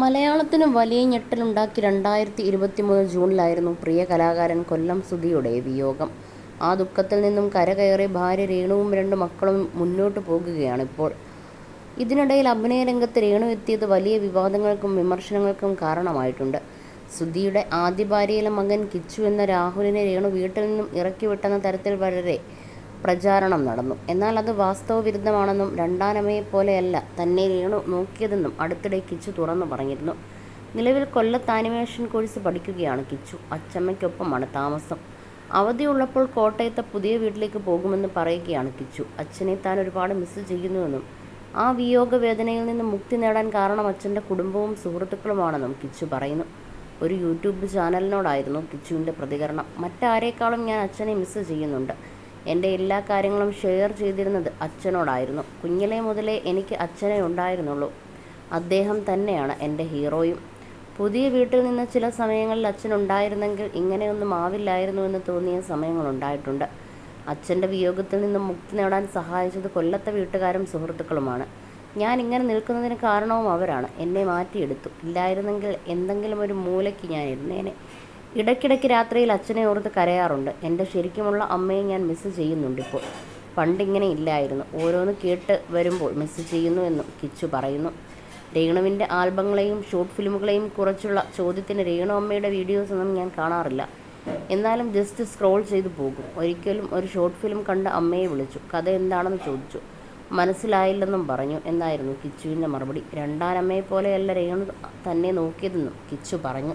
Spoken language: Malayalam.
മലയാളത്തിന് വലിയ ഞെട്ടലുണ്ടാക്കി രണ്ടായിരത്തി ഇരുപത്തിമൂന്ന് ജൂണിലായിരുന്നു പ്രിയ കലാകാരൻ കൊല്ലം സുധിയുടെ വിയോഗം. ആ ദുഃഖത്തിൽ നിന്നും കരകയറി ഭാര്യ രേണുവും രണ്ട് മക്കളും മുന്നോട്ട് പോകുകയാണിപ്പോൾ. ഇതിനിടയിൽ അഭിനയരംഗത്ത് രേണു എത്തിയത് വലിയ വിവാദങ്ങൾക്കും വിമർശനങ്ങൾക്കും കാരണമായിട്ടുണ്ട്. സുധിയുടെ ആദ്യ ഭാര്യയിലെ മകൻ കിച്ചു എന്ന രാഹുലിനെ രേണു വീട്ടിൽ നിന്നും ഇറക്കിവിട്ടെന്ന തരത്തിൽ വരെ പ്രചാരണം നടന്നു. എന്നാൽ അത് വാസ്തവവിരുദ്ധമാണെന്നും രണ്ടാനമ്മയെപ്പോലെയല്ല തന്നെ രേണു നോക്കിയതെന്നും അടുത്തിടെ കിച്ചു തുറന്നു പറഞ്ഞിരുന്നു. നിലവിൽ കൊല്ലത്ത് ആനിമേഷൻ കോഴ്സ് പഠിക്കുകയാണ് കിച്ചു. അച്ചമ്മയ്ക്കൊപ്പമാണ് താമസം. അവധിയുള്ളപ്പോൾ കോട്ടയത്തെ പുതിയ വീട്ടിലേക്ക് പോകുമെന്ന് പറയുകയാണ് കിച്ചു. അച്ഛനെ താൻ ഒരുപാട് മിസ് ചെയ്യുന്നുവെന്നും ആ വിയോഗ വേദനയിൽ നിന്ന് മുക്തി നേടാൻ കാരണം അച്ഛന്റെ കുടുംബവും സുഹൃത്തുക്കളുമാണെന്നും കിച്ചു പറയുന്നു. ഒരു യൂട്യൂബ് ചാനലിനോടായിരുന്നു കിച്ചുവിന്റെ പ്രതികരണം. മറ്റാരേക്കാളും ഞാൻ അച്ഛനെ മിസ് ചെയ്യുന്നുണ്ട്. എന്റെ എല്ലാ കാര്യങ്ങളും ഷെയർ ചെയ്തിരുന്നത് അച്ഛനോടായിരുന്നു. കുഞ്ഞിലെ മുതലേ എനിക്ക് അച്ഛനെ ഉണ്ടായിരുന്നുള്ളൂ. അദ്ദേഹം തന്നെയാണ് എന്റെ ഹീറോയും. പുതിയ വീട്ടിൽ നിന്ന് ചില സമയങ്ങളിൽ അച്ഛൻ ഉണ്ടായിരുന്നെങ്കിൽ ഇങ്ങനെയൊന്നും ആവില്ലായിരുന്നു എന്ന് തോന്നിയ സമയങ്ങളുണ്ടായിട്ടുണ്ട്. അച്ഛന്റെ വിയോഗത്തിൽ നിന്ന് മുക്തി നേടാൻ സഹായിച്ചത് കൊല്ലത്തെ വീട്ടുകാരും സുഹൃത്തുക്കളുമാണ്. ഞാൻ ഇങ്ങനെ നിൽക്കുന്നതിന് കാരണവും അവരാണ്. എന്നെ മാറ്റിയെടുത്തു. ഇല്ലായിരുന്നെങ്കിൽ എന്തെങ്കിലും ഒരു മൂലയ്ക്ക് ഞാൻ ഇരുന്നേനെ. ഇടയ്ക്കിടയ്ക്ക് രാത്രിയിൽ അച്ഛനെ ഓർത്ത് കരയാറുണ്ട്. എന്റെ ശരിക്കുമുള്ള അമ്മയെ ഞാൻ മിസ് ചെയ്യുന്നുണ്ടിപ്പോൾ. പണ്ടിങ്ങനെ ഇല്ലായിരുന്നു. ഓരോന്ന് കേട്ട് വരുമ്പോൾ മിസ് ചെയ്യുന്നു എന്നും കിച്ചു പറയുന്നു. രേണുവിന്റെ ആൽബങ്ങളെയും ഷോർട്ട് ഫിലിമുകളെയും കുറിച്ചുള്ള ചോദ്യത്തിന് രേണു അമ്മയുടെ വീഡിയോസൊന്നും ഞാൻ കാണാറില്ല. എന്നാലും ജസ്റ്റ് സ്ക്രോൾ ചെയ്തു പോകും. ഒരിക്കലും ഒരു ഷോർട്ട് ഫിലിം കണ്ട് അമ്മയെ വിളിച്ചു. കഥ എന്താണെന്ന് ചോദിച്ചു. മനസ്സിലായില്ലെന്നും പറഞ്ഞു എന്നായിരുന്നു കിച്ചുവിന്റെ മറുപടി. രണ്ടാനമ്മയെപ്പോലെയല്ല രേണു തന്നെ നോക്കിയതെന്നും കിച്ചു പറഞ്ഞു.